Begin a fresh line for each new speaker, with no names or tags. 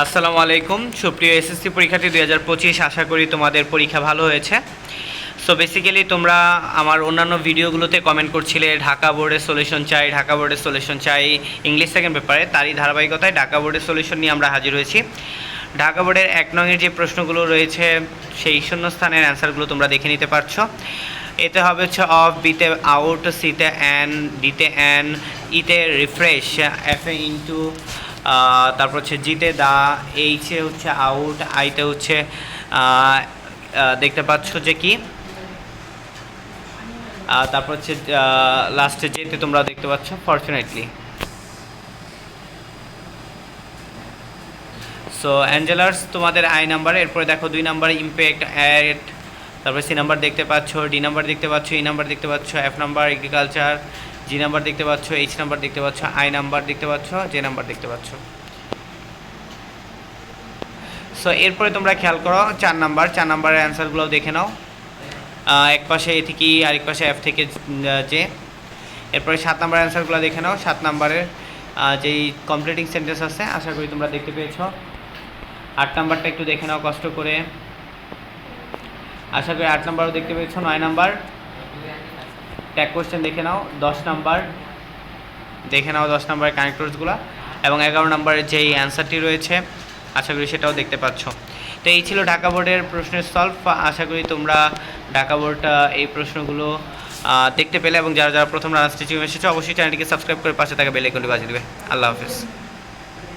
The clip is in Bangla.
আসসালামু আলাইকুম। সুপ্রিয় এসএসসি পরীক্ষার্থী, দুই হাজার পঁচিশ, আশা করি তোমাদের পরীক্ষা ভালো হয়েছে। সো বেসিক্যালি তোমরা আমার অন্যান্য ভিডিওগুলোতে কমেন্ট করছিলে, ঢাকা বোর্ডের সলিউশন চাই, ঢাকা বোর্ডের সলিউশন চাই ইংলিশ সেকেন্ড পেপারে তারই ধারাবাহিকতায় ঢাকা বোর্ডের সলিউশন নিয়ে আমরা হাজির হয়েছি। ঢাকা বোর্ডের এক নংয়ের যে প্রশ্নগুলো রয়েছে, সেই শূন্যস্থানের অ্যান্সারগুলো তোমরা দেখে নিতে পারছ। এতে হবে হচ্ছে অফ বিতে আউট সিতে অ্যান ডিতে অ্যান ইতে রিফ্রেশ এফ এ ইন্টু তারপর হচ্ছে জিতে দা, এইচে হচ্ছে আউট, আইতে হচ্ছে দেখতে পাচ্ছ যে কি? তারপর হচ্ছে লাস্টে যেতে তোমরা দেখতে পাচ্ছ ফর্চুনেটলি সো অ্যাঞ্জেলার্স তোমাদের আই নাম্বার এরপরে দেখো দুই নাম্বার ইম্প্যাক্ট অ্যাড তারপরে সি নাম্বার দেখতে পাচ্ছ ডি নাম্বার দেখতে পাচ্ছ ই নাম্বার দেখতে পাচ্ছ F number agriculture G number দেখতে পাচ্ছ এইচ নাম্বার দেখতে পাচ্ছ আই নাম্বার দেখতে পাচ্ছ জে নাম্বার দেখতে পাচ্ছ। সো এরপরে তোমরা খেয়াল করো চার নাম্বার চার নাম্বারের অ্যান্সারগুলো দেখে নাও। এক পাশে এ থেকে ই, আরেক পাশে এফ থেকে জে এরপরে সাত নাম্বার অ্যান্সারগুলো দেখে নাও সাত নাম্বারের যেই কমপ্লিটিং সেন্টেন্স আছে আশা করি তোমরা দেখতে পেয়েছ। আট নাম্বারটা একটু দেখে নাও কষ্ট করে। আশা করি আট নাম্বারও দেখতে পেয়েছ নয় নাম্বার ট্যাগ কোশ্চেন দেখে নাও, দশ নাম্বার দেখে নাও দশ নাম্বারের কানেক্টরসগুলো এবং এগারো নাম্বারের যেই অ্যান্সারটি রয়েছে, আশা করি সেটাও দেখতে পাচ্ছ। তো এই ছিল ঢাকা বোর্ডের প্রশ্নের সলভ আশা করি তোমরা ঢাকা বোর্ড এই প্রশ্নগুলো দেখতে পেলে। এবং যারা যারা প্রথম রানা স্টিচিং এসেছ, অবশ্যই চ্যানেলটিকে সাবস্ক্রাইব করে পাশে থাকা বেল আইকনটি বাজিয়ে দেবে। আল্লাহ হাফিজ।